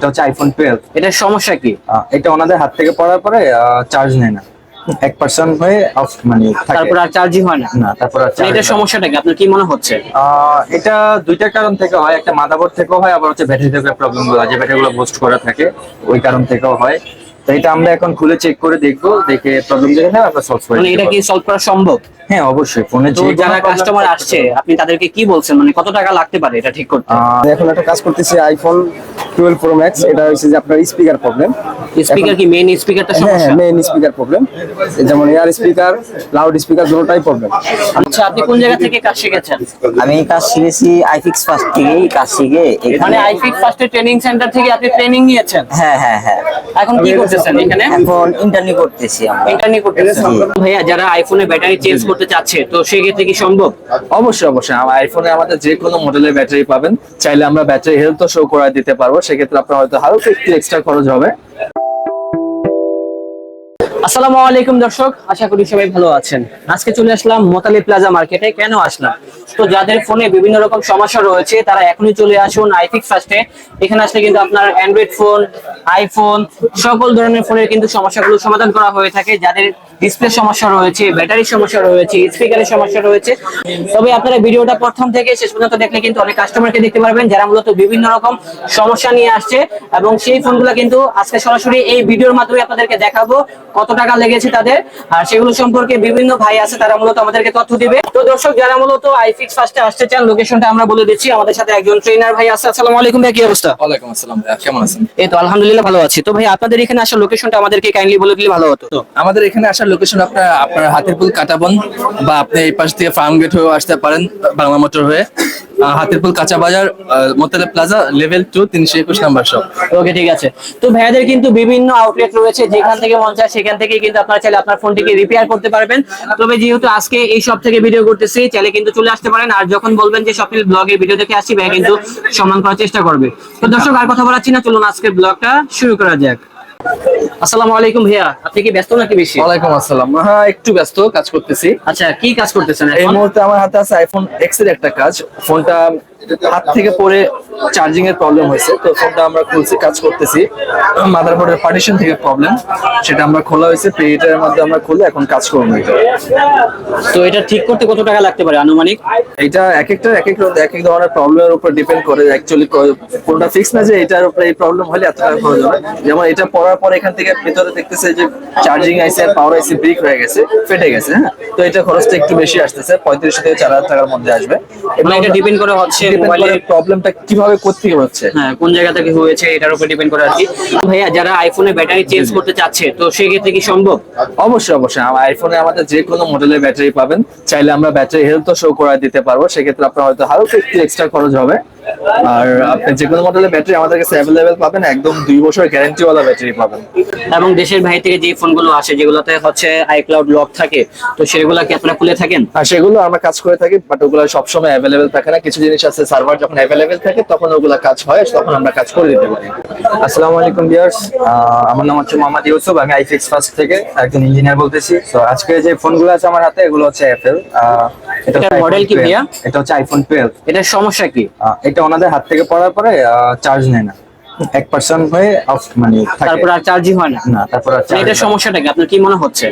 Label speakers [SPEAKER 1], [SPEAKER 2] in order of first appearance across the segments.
[SPEAKER 1] এটা হচ্ছে iPhone twelve
[SPEAKER 2] এটার সমস্যা কি?
[SPEAKER 1] এটা ওনাদের হাত থেকে পড়ার পরে চার্জ নেয় না। এক পার্সেন্ট হয়ে অফ মানে
[SPEAKER 2] তারপর আর চার্জই হয় না?
[SPEAKER 1] না তারপর আর
[SPEAKER 2] মানে
[SPEAKER 1] হয়
[SPEAKER 2] সমস্যাটা কি? আপনার কি মনে হচ্ছে?
[SPEAKER 1] এটা দুইটা কারণ থেকে হয়। একটা মাদাবোর্ড থেকেও হয় আবার হচ্ছে ব্যাটারি থেকে প্রবলেমগুলো যে ব্যাটারি গুলো বুস্ট করা থাকে ওই কারণ থেকেও হয়। তো এটা আমরা এখন খুলে চেক করে দেখব দেখে প্রবলেম যেখানে আমরা সলভ করে
[SPEAKER 2] মানে এটা কি সলভ করা সম্ভব?
[SPEAKER 1] হ্যাঁ অবশ্যই। ফোনে
[SPEAKER 2] তো যারা কাস্টমার আসছে আপনি তাদেরকে কি বলছেন? মানে কত টাকা লাগতে পারে এটা ঠিক করতে?
[SPEAKER 3] এখন একটা কাজ করতেছি আইফোন টুয়েলভ প্রো ম্যাক্স এটা হচ্ছে যে আপনার স্পিকার প্রবলেম
[SPEAKER 2] স্পিকার কি মেইন স্পিকারটা
[SPEAKER 3] হ্যাঁ
[SPEAKER 2] সমস্যা?
[SPEAKER 3] হ্যাঁ মেইন স্পিকার প্রবলেম যেমন এয়ার স্পিকার লাউড স্পিকার দুটোটাই প্রবলেম
[SPEAKER 2] আচ্ছা আপনি কোন জায়গা থেকে কাজ শিখেছেন?
[SPEAKER 4] আমি কাজ শিখেছি আইফিক্স ফার্স্ট থেকে কাজ শিখে
[SPEAKER 2] মানে
[SPEAKER 4] এখানে
[SPEAKER 2] আইফিক ফার্স্টের ট্রেনিং সেন্টার থেকে আপনি ট্রেনিং নিয়েছেন?
[SPEAKER 4] হ্যাঁ হ্যাঁ হ্যাঁ।
[SPEAKER 2] এখন কি করতেছেন এখানে
[SPEAKER 4] এখন? ইন্টারনি করতেছি আমরা।
[SPEAKER 2] ইন্টারনি করতেছেন। ভাইয়া যারা আইফোনে ব্যাটারি চেঞ্জ করতে চাচ্ছে তো সেক্ষেত্রে কি সম্ভব?
[SPEAKER 1] অবশ্যই অবশ্যই। আইফোনে আমাদের যে কোনো মডেলের ব্যাটারি পাবেন। চাইলে আমরা ব্যাটারি হেলথ শো করে দিতে পারব। সেক্ষেত্রে আপনার হয়তো হালকা একটু এক্সট্রা খরচ হবে।
[SPEAKER 2] আসসালামু আলাইকুম দর্শক, আশা করি সবাই ভালো আছেন। আজকে চলে আসলাম মোতালি প্লাজা মার্কেটে, কেন আসলাম? তো যাদের ফোনে বিভিন্ন রকম সমস্যা রয়েছে, তারা এখনই চলে আসুন আইফিক ফার্স্টে। এখানে আসলে কিন্তু আপনার অ্যান্ড্রয়েড ফোন আইফোন সকল ধরনের ফোনের কিন্তু সমস্যাগুলো সমাধান করা হয়ে থাকে। যাদের ডিসপ্লে সমস্যা রয়েছে ব্যাটারির সমস্যা রয়েছে স্পিকারের সমস্যা রয়েছে। তবে আপনারা ভিডিওটা প্রথম থেকে শেষ পর্যন্ত দেখলে কিন্তু অনেক কাস্টমারকে দেখতে পারবেন যারা মূলত বিভিন্ন রকম সমস্যা নিয়ে আসছে। এবং সেই ফোনগুলো কিন্তু আজকে সরাসরি এই ভিডিওর মাধ্যমে আপনাদেরকে দেখাবো কত টাকা লেগেছে তাদের। আর সেগুলো সম্পর্কে বিভিন্ন ভাই আছে তারা মূলত আমাদেরকে তথ্য দিবে। তো দর্শক যারা মূলত আইফিক্স ফার্স্টে আসতে চান লোকেশনটা আমরা বলে দিচ্ছি। আমাদের সাথে একজন ট্রেনার ভাই আছে। আসসালামু আলাইকুম ভাই কি অবস্থা?
[SPEAKER 1] ওয়ালাইকুম আসসালাম ভাইয়া, কেমন আছেন?
[SPEAKER 2] এই তো আলহামদুলিল্লাহ ভালো আছি। তো ভাই আপনাদের এখানে আসার লোকেশনটা আমাদেরকে কাইন্ডলি বলে দিলে ভালো হতো।
[SPEAKER 5] আমাদের এখানে আসার লোকেশন আপনার আপনার হাতিরপুল কাটাবন বা আপনি এই পাশ থেকে ফার্ম গেট হয়ে আসতে পারেন বাংলা মোটর হয়ে। হাতিরপুল কাঁচা বাজার মোতালে প্লাজা লেভেল টু তিনশো একুশ নাম্বার
[SPEAKER 2] ওকে ঠিক আছে। তো কিন্তু বিভিন্ন আউটলেট রয়েছে, যেখান থেকে মন চায় সেখান থেকে কিন্তু আপনারা চাইলে আপনার ফোনটিকে রিপেয়ার করতে পারবেন। তবে যেহেতু আজকে এই সব থেকে ভিডিও করতেছি, চাইলে কিন্তু চলে আসতে পারেন। আর যখন বলবেন যে সপিল ব্লগের ভিডিও দেখে আসি ভাইয়া কিন্তু সম্মান করার চেষ্টা করবে। তো দর্শক, আর কথা বলাচ্ছি না, চলুন আজকের ব্লগটা শুরু করা যাক। আসসালামু আলাইকুম ভাইয়া আপনি কি ব্যস্ত নাকি বেশি?
[SPEAKER 5] ওয়ালাইকুম আসসালাম। হ্যাঁ একটু ব্যস্ত কাজ করতেছি।
[SPEAKER 2] আচ্ছা কি কাজ করতেছেন
[SPEAKER 5] এই মুহূর্তে আমার হাতে আছে আইফোন এক্সের একটা কাজ। ফোনটা হাত থেকে পড়ে চার্জিং এর প্রবলেম হয়েছে। তো ফোনটা আমরা খুলছি কাজ করতেছি। মাদারবোর্ডের পার্টিশন থেকে প্রবলেম সেটা আমরা খোলা হয়েছে পেইটার মধ্যে আমরা খুলে এখন কাজ করব। এটা
[SPEAKER 2] তো এটা ঠিক করতে কত টাকা লাগতে পারে আনুমানিক?
[SPEAKER 5] এটা এক একটা এক এক এক এক ধরনের প্রবলেমের উপর ডিপেন্ড করে। অ্যাকচুয়ালি কোনটা ফিক্স না যে এটার উপরে এই প্রবলেম হলে এত টাকা খরচ হবে। যেমন এটা পড়ার পর এখান থেকে ভিতরে দেখতেছে যে চার্জিং আইসে পাওয়ার আইসে ব্রিক হয়ে গেছে ফেটে গেছে হ্যাঁ? তো এটা খরচটা একটু বেশি আসতেছে পঁয়ত্রিশশো থেকে চার হাজার টাকার মধ্যে আসবে।
[SPEAKER 2] মানে এটা ডিপেন্ড করে হচ্ছে মোবাইলের
[SPEAKER 5] প্রবলেমটা কীভাবে করতে হচ্ছে?
[SPEAKER 2] হ্যাঁ কোন জায়গা থেকে হয়েছে এটার উপর ডিপেন্ড করে আর কি। ভাইয়া যারা আইফোনে ব্যাটারি চেঞ্জ করতে চাচ্ছে তো সেক্ষেত্রে কি সম্ভব?
[SPEAKER 1] অবশ্যই অবশ্যই। আইফোনে আমাদের যে কোনো মডেলের ব্যাটারি পাবেন। চাইলে আমরা ব্যাটারি হেলথ শো করে দিতে পারব। সেক্ষেত্রে আপনার হয়তো হালকা একটু এক্সট্রা খরচ হবে। আর আপনি যে কোনো মডেলের ব্যাটারি আমাদের কাছে অ্যাভেলেবেল পাবেন একদম দুই বছর গ্যারান্টি ওয়ালা ব্যাটারি পাবেন।
[SPEAKER 2] এবং দেশের বাইরে থেকে যে ফোনগুলো আসে যেগুলোতে হচ্ছে আইক্লাউড লক থাকে তো সেগুলো কি আপনারা খুলে থাকেন?
[SPEAKER 1] আর সেগুলো আমরা কাজ করে থাকি বাট ওগুলো সবসময় অ্যাভেলেবেল থাকে না। কিছু জিনিস আছে সার্ভার যখন অ্যাভেলেবেল থাকে তখন ওগুলো কাজ হয় তখন আমরা কাজ করে দিতে পারি। আসসালামু আলাইকুম ভিউয়ার্স আমার নাম হচ্ছে মোহাম্মদ ইউসুফ আমি আইফিক্স ফার্স্ট থেকে একজন ইঞ্জিনিয়ার বলতেছি। তো আজকে যে ফোনগুলো আছে আমার হাতে এগুলো হচ্ছে এফএল এটা
[SPEAKER 2] মডেল কি ভাইয়া?
[SPEAKER 1] এটা হচ্ছে আইফোন
[SPEAKER 2] সমস্যা কি?
[SPEAKER 1] এটা ওনাদের হাত থেকে পড়ার পরে চার্জ নেয় না। এক পার্সেন্ট হয়ে অফ মানে
[SPEAKER 2] তারপর আর চার্জই হয় না।
[SPEAKER 1] না তারপর আর
[SPEAKER 2] মানে
[SPEAKER 1] না।
[SPEAKER 2] সমস্যাটা কি? আপনার কি মনে হচ্ছে?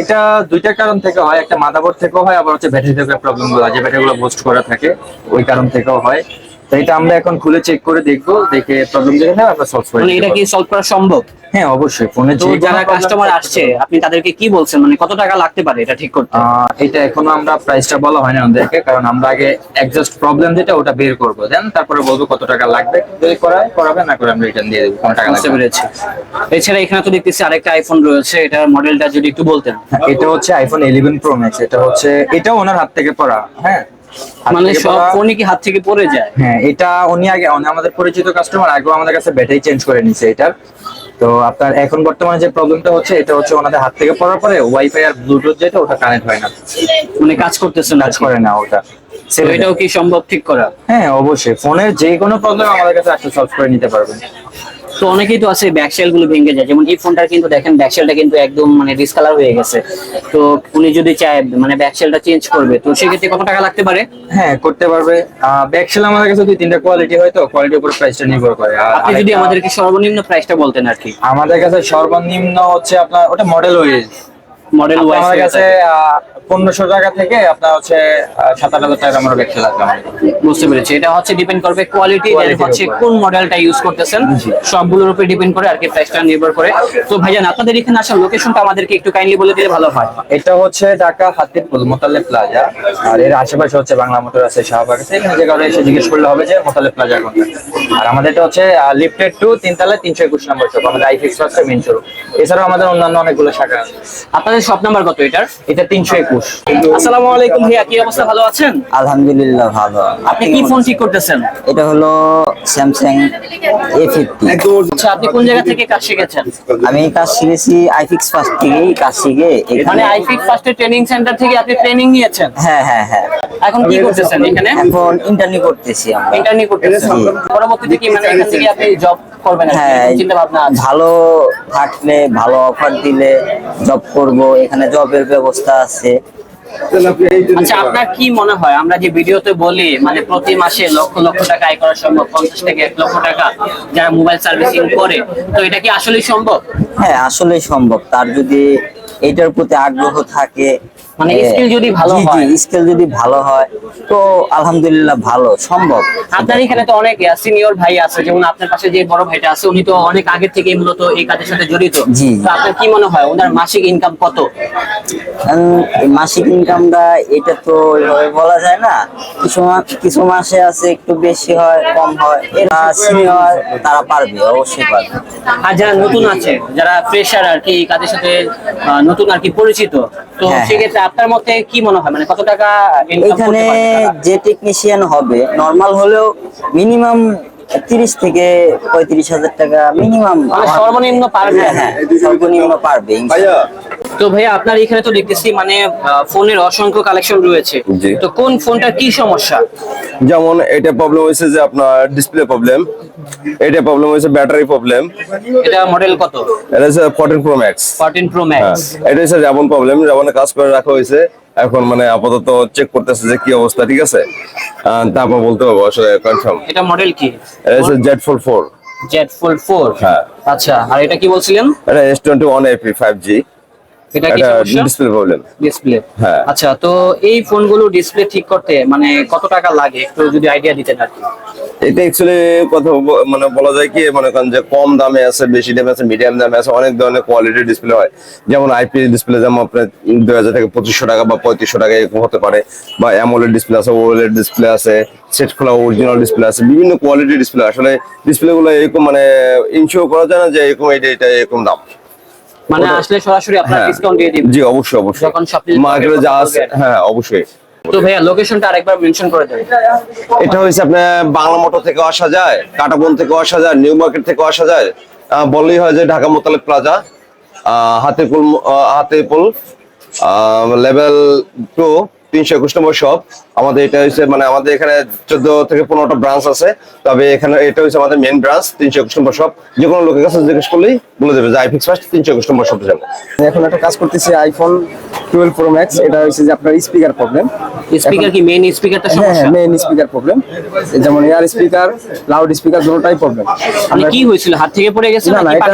[SPEAKER 1] এটা দুইটা কারণ থেকে হয়। একটা মাদাবোর্ড থেকেও হয় আবার হচ্ছে ব্যাটারি থেকে প্রবলেমগুলো যে বুস্ট করা থাকে ওই কারণ থেকেও হয়। তো এটা আমরা এখন খুলে চেক করে দেখব দেখে প্রবলেম যেখানে আমরা সলভ করে
[SPEAKER 2] মানে এটা কি। সলভ করা সম্ভব?
[SPEAKER 1] হ্যাঁ অবশ্যই ফোনে
[SPEAKER 2] তো যারা কাস্টমার আসছে আপনি তাদেরকে কি বলছেন? মানে কত টাকা লাগতে পারে এটা ঠিক করতে?
[SPEAKER 1] এটা এখনও আমরা প্রাইসটা বলা হয়নি আমাদেরকে কারণ আমরা আগে একজাস্ট প্রবলেম যেটা ওটা বের করব। দেন তারপরে বলব কত টাকা লাগবে যদি করায় করাবে না করে আমরা রিটার্ন দিয়ে দেবো কোনো টাকা লাগবে।
[SPEAKER 2] পেরেছি। এছাড়া এখানে তো দেখতেছি আরেকটা আইফোন রয়েছে এটার মডেলটা যদি একটু বলতেন।
[SPEAKER 1] হ্যাঁ, এটা হচ্ছে আইফোন ইলেভেন প্রো ম্যাক্স এটা হচ্ছে এটাও ওনার হাত থেকে পড়া হ্যাঁ।
[SPEAKER 2] মানে সব ফোনই কি হাত থেকে পড়ে যায়?
[SPEAKER 1] হ্যাঁ এটা উনি আগে আমাদের পরিচিত কাস্টমার আগেও আমাদের কাছে ব্যাটারি চেঞ্জ করে নিছে এটার। তো আপনার এখন বর্তমানে যে প্রবলেমটা হচ্ছে এটা হচ্ছে ওনাদের হাত থেকে পড়ার পরে ওয়াইফাই আর ব্লুটুথ যেটা ওটা কানেক্ট হয় না।
[SPEAKER 2] মানে কাজ করতেছে না
[SPEAKER 1] কাজ করে না ওটা।
[SPEAKER 2] এটাও কি সম্ভব ঠিক করা?
[SPEAKER 1] হ্যাঁ অবশ্যই। ফোনের যে কোনো প্রবলেম আমাদের কাছে আসলে সলভ করে নিতে পারবেন।
[SPEAKER 2] তো অনেকেই তো আছে ব্যাকশেলগুলো ভেঙে যায়। যেমন এই ফোনটার কিন্তু দেখেন ব্যাকশেলটা কিন্তু একদম মানে ডিসকালার হয়ে গেছে। তো উনি যদি চায় মানে ব্যাকশেলটা চেঞ্জ করবে তো সেক্ষেত্রে কত টাকা লাগতে পারে?
[SPEAKER 1] হ্যাঁ করতে পারবে। ব্যাকসেল আমাদের কাছে দুই তিনটা কোয়ালিটি হয় তো কোয়ালিটির উপর প্রাইসটা নির্ভর করে। আর
[SPEAKER 2] আপনি যদি আমাদেরকে সর্বনিম্ন প্রাইসটা বলতেন আর কি।
[SPEAKER 1] আমাদের কাছে সর্বনিম্ন হচ্ছে আপনার ওটা মডেল ওয়েজ
[SPEAKER 2] মডেল ওয়াইজ
[SPEAKER 1] আমাদের
[SPEAKER 2] ওয়াইজ
[SPEAKER 1] কাছে পনেরোশো টাকা থেকে আপনার হচ্ছে সাত আট হাজার টাকা আমার আছে আমাদের কাছে।
[SPEAKER 2] বুঝতে পেরেছি। এটা হচ্ছে ডিপেন্ড করবে কোয়ালিটি হচ্ছে কোন মডেলটা ইউজ করতেছেন। সবগুলোর উপরে ডিপেন্ড করে আর কি প্রাইসটা নির্ভর করে। তো ভাইজান আপনাদের এখানে আসার লোকেশনটা আমাদেরকে একটু কাইন্ডলি বলে দিলে ভালো হয়।
[SPEAKER 1] এটা হচ্ছে ঢাকা হাতিরপুল মোতালে প্লাজা। আর এর আশেপাশে হচ্ছে বাংলা মোটর আছে শাহবাগ আছে। এখানে যে কারণে এসে জিজ্ঞেস করলে হবে যে মোতালে প্লাজা কোনটা। আর আমাদের এটা হচ্ছে লিফটেড টু তিনতলায় তিনশো একুশ নম্বর শপ আমাদের আইফিক্স ফার্স্টের মেন শোরুম এছাড়াও আমাদের অন্যান্য অনেকগুলো শাখা আছে।
[SPEAKER 2] আপনাদের শপ নাম্বার কত এটার?
[SPEAKER 1] এটা তিনশো একুশ।
[SPEAKER 2] আসসালামু আলাইকুম ভাইয়া কি অবস্থা? ভালো আছেন?
[SPEAKER 4] আলহামদুলিল্লাহ ভালো।
[SPEAKER 2] আপনি কি ফোন ঠিক করতেছেন?
[SPEAKER 4] এটা হলো স্যামসাং এ ফিফটি
[SPEAKER 2] আচ্ছা আপনি কোন জায়গা থেকে কাজ শিখেছেন?
[SPEAKER 4] আমি কাজ শিখেছি আইফিক্স ফার্স্ট থেকেই কাজ শিখে
[SPEAKER 2] মানে
[SPEAKER 4] এখানে
[SPEAKER 2] আইফিক ফার্স্টে ট্রেনিং সেন্টার থেকে আপনি ট্রেনিং নিয়েছেন?
[SPEAKER 4] হ্যাঁ হ্যাঁ হ্যাঁ।
[SPEAKER 2] এখন কি করতেছেন এখানে?
[SPEAKER 4] এখন ইন্টারনি করতেছি আমরা।
[SPEAKER 2] ইন্টারনি করতেছেন। পরবর্তীতে কি মানে এখান থেকে আপনি জব করবেন
[SPEAKER 4] হ্যাঁ
[SPEAKER 2] চিন্তা ভাবনা আছে?
[SPEAKER 4] ভালো থাকলে ভালো অফার দিলে জব করব। এখানে জবের ব্যবস্থা আছে।
[SPEAKER 2] আচ্ছা আপনার কি মনে হয়? আমরা যে ভিডিওতে বলি মানে প্রতি মাসে লক্ষ লক্ষ টাকা আয় করা সম্ভব, পঞ্চাশ থেকে এক লক্ষ টাকা যারা মোবাইল সার্ভিসিং করে, তো এটা কি আসলেই সম্ভব?
[SPEAKER 4] হ্যাঁ আসলেই সম্ভব। তার যদি এটার প্রতি আগ্রহ থাকে
[SPEAKER 2] মানে skill যদি ভালো হয়।
[SPEAKER 4] স্কিল যদি ভালো হয় তো আলহামদুলিল্লাহ ভালো সম্ভব।
[SPEAKER 2] আপনার এখানে তো অনেক সিনিয়র ভাই আছে যেমন আপনার পাশে যে বড় ভাইটা আছে উনি তো অনেক আগে থেকেই মূলত এই কাজের সাথে জড়িত। তো আপনার কি মনে হয় ওনার মাসিক ইনকাম কত?
[SPEAKER 4] মাসিক ইনকামটা এটা তো বলা যায় না। কিছু কিছু মাসে আছে একটু বেশি হয় কম হয়। এরা সিনিয়র তারা পারবে অবশ্যই পারবে।
[SPEAKER 2] আর যারা নতুন আছে যারা ফ্রেশার আর কি এই কাজের সাথে নতুন আর কি পরিচিত তো
[SPEAKER 4] হ্যাঁ,
[SPEAKER 2] সেক্ষেত্রে আপনার মতে কি মনে হয়? মানে কত টাকা
[SPEAKER 4] এখানে যে টেকনিশিয়ান হবে নরমাল হলেও মিনিমাম তিরিশ থেকে পঁয়ত্রিশ হাজার টাকা মিনিমাম
[SPEAKER 2] মানে সর্বনিম্ন পারবে
[SPEAKER 4] হ্যাঁ হ্যাঁ সর্বনিম্ন পারবে
[SPEAKER 2] তো ভাইয়া আপনার এখানে তো দেখতেছি মানে ফোনের অসংখ্য কালেকশন রয়েছে। তো কোন ফোনটার কি সমস্যা?
[SPEAKER 6] যেমন এটা প্রবলেম হয়েছে যে আপনার ডিসপ্লে প্রবলেম এটা প্রবলেম হয়েছে ব্যাটারি প্রবলেম
[SPEAKER 2] এটা মডেল কত?
[SPEAKER 6] এটা হচ্ছে fourteen pro max
[SPEAKER 2] 14 pro max
[SPEAKER 6] এটা হচ্ছে যেমন প্রবলেম যেমনে কাজ করে রাখা হয়েছে। এখন মানে আপাতত চেক করতেছে যে কি অবস্থা ঠিক আছে? তারপর বলতে পারব আসলে কনফার্ম
[SPEAKER 2] এটা মডেল কি?
[SPEAKER 6] এটা Z four four
[SPEAKER 2] Z four four
[SPEAKER 6] হ্যাঁ।
[SPEAKER 2] আচ্ছা আর এটা কি বলছিলেন?
[SPEAKER 6] এটা S twenty one AP five G
[SPEAKER 2] এটা কি
[SPEAKER 6] ডিসপ্লে প্রবলেম
[SPEAKER 2] ডিসপ্লে
[SPEAKER 6] হ্যাঁ।
[SPEAKER 2] আচ্ছা তো এই ফোনগুলো ডিসপ্লে ঠিক করতে মানে কত টাকা লাগে? একটু যদি আইডিয়া দিতেন আর কি।
[SPEAKER 6] এটা অ্যাকচুয়ালি কথা মানে বলা যায় কি মনে করেন যে কম দামে আছে বেশি দামে আছে মিডিয়াম দামে আছে অনেক ধরনের কোয়ালিটির ডিসপ্লে হয়। যেমন আইপি ডিসপ্লে যেমন আপনার দুই হাজার থেকে পঁচিশশো টাকা বা পঁয়ত্রিশশো টাকা এরকম হতে পারে বা অ্যামোলেড ডিসপ্লে আছে ওলেড ডিসপ্লে আছে সেট খোলা অরিজিনাল ডিসপ্লে আছে বিভিন্ন কোয়ালিটির ডিসপ্লে আসলে ডিসপ্লে গুলো এরকম মানে ইনশিওর করা যায় না যে এরকম এটা এটা এরকম দাম।
[SPEAKER 2] মানে আসলে সরাসরি আপনার
[SPEAKER 6] হ্যাঁ।
[SPEAKER 2] ডিসকাউন্ট দিয়ে দিবেন
[SPEAKER 6] জি অবশ্যই অবশ্যই।
[SPEAKER 2] যখন সবকিছু
[SPEAKER 6] মার্কেটে যা আছে হ্যাঁ অবশ্যই।
[SPEAKER 2] তো ভাইয়া লোকেশনটা আরেকবার মেনশন করে দেবেন
[SPEAKER 6] এটা হইছে আপনার বাংলা মোটর থেকে আসা যায়, কাটাবন থেকে আসা যায়, নিউ মার্কেট থেকে আসা যায়। বললেই হয় যে Dhaka Motalib plaza Hatirpool Hatirpool level two তিনশো একুশ নম্বর শপ। আমাদের এটা হচ্ছে মানে আমাদের এখানে চোদ্দ থেকে পনেরোটা ব্রাঞ্চ আছে। তবে এখানে এটা হচ্ছে আমাদের মেন ব্রাঞ্চ তিনশো একুশ নম্বর শপ। যে কোনো লোকের কাছে জিজ্ঞেস করলেই বলে দেবে যে আইফিক্স ফার্স্ট তিনশো একুশ নম্বর শপে যাবে।
[SPEAKER 3] এখন একটা কাজ করতেছি আইফোন টুয়েলভ প্রো ম্যাক্স এটা হচ্ছে যে আপনার স্পিকার প্রবলেম
[SPEAKER 2] স্পিকার কি মেইন স্পিকারটা
[SPEAKER 3] হ্যাঁ
[SPEAKER 2] সমস্যা?
[SPEAKER 3] হ্যাঁ মেইন স্পিকার প্রবলেম যেমন এয়ার স্পিকার লাউড স্পিকার দুটোটাই প্রবলেম
[SPEAKER 2] মানে কি হয়েছিল? হাত থেকে পড়ে গেছে
[SPEAKER 3] না এটা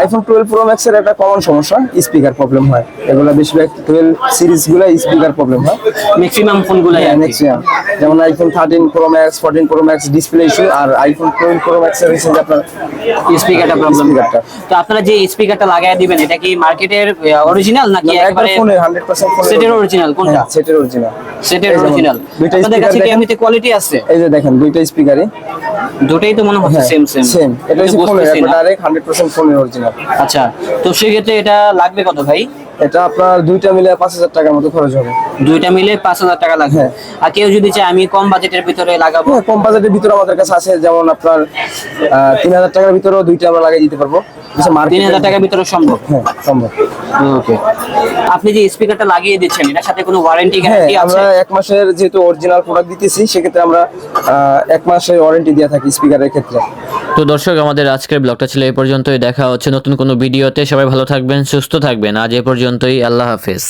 [SPEAKER 3] আইফোন টুয়েলভ প্রো ম্যাক্স এর একটা কমন সমস্যা স্পিকার প্রবলেম হয়। এগুলো বেশিরভাগ টুয়েলভ সিরিজগুলা স্পিকার প্রবলেম হয়।
[SPEAKER 2] ম্যাক্সিমাম ফোনগুলাই আর কি।
[SPEAKER 3] ম্যাক্সিমাম যেমন iPhone thirteen pro max fourteen pro max display issue আর আইফোন টুয়েলভ প্রো ম্যাক্স এর যে আপনার
[SPEAKER 2] স্পিকারটা প্রবলেম তো আপনারা যে স্পিকারটা লাগায় দিবেন এটা কি মার্কেটের অরিজিনাল নাকি
[SPEAKER 3] একবারে ফোনের হান্ড্রেড পার্সেন্ট
[SPEAKER 2] সেটের অরিজিনাল কোনটা?
[SPEAKER 3] সেটের অরিজিনাল
[SPEAKER 2] সেটের অরিজিনাল আপনাদের কাছে কি এমনিতে কোয়ালিটি আছে?
[SPEAKER 3] এই যে দেখেন দুইটা স্পিকারই
[SPEAKER 2] দুটোই তো মনে হচ্ছে সেম সেম
[SPEAKER 3] সেম এটা হচ্ছে ফোনের ডাইরেক্ট হান্ড্রেড পার্সেন্ট ফোনের অরিজিনাল
[SPEAKER 2] আচ্ছা তো সেক্ষেত্রে এটা লাগবে কত ভাই?
[SPEAKER 3] এটা আপনার দুইটা মিলে পাঁচ হাজার টাকার মতো খরচ হবে।
[SPEAKER 2] দুইটা মিলে পাঁচ হাজার টাকা লাগবে।
[SPEAKER 3] হ্যাঁ।
[SPEAKER 2] আর কেউ যদি চায় আমি কম বাজেটের ভিতরে লাগাবো।
[SPEAKER 3] হ্যাঁ কম বাজেটের ভিতরে আমাদের কাছে আছে যেমন আপনার তিন হাজার টাকার ভিতরেও দুইটা আমরা লাগিয়ে দিতে পারব।
[SPEAKER 2] তিন হাজার টাকার ভিতরে সম্ভব?
[SPEAKER 3] হ্যাঁ সম্ভব।
[SPEAKER 2] ওকে। আপনি যে স্পিকারটা লাগিয়ে দিচ্ছেন এটার সাথে কোনো ওয়ারেন্টি
[SPEAKER 3] হ্যাঁ
[SPEAKER 2] গ্যারান্টি আছে?
[SPEAKER 3] আমরা এক মাসের যেহেতু অরিজিনাল প্রোডাক্ট দিতেছি সেক্ষেত্রে আমরা আহ, এক মাসের ওয়ারেন্টি দিয়ে থাকি স্পিকারের ক্ষেত্রে।
[SPEAKER 7] তো দর্শক আমাদের আজকের ব্লগটা ছিল এই পর্যন্তই। দেখা হচ্ছে নতুন কোন ভিডিওতে। সবাই ভালো থাকবেন সুস্থ থাকবেন। আজ এ পর্যন্তই। আল্লাহ হাফেজ।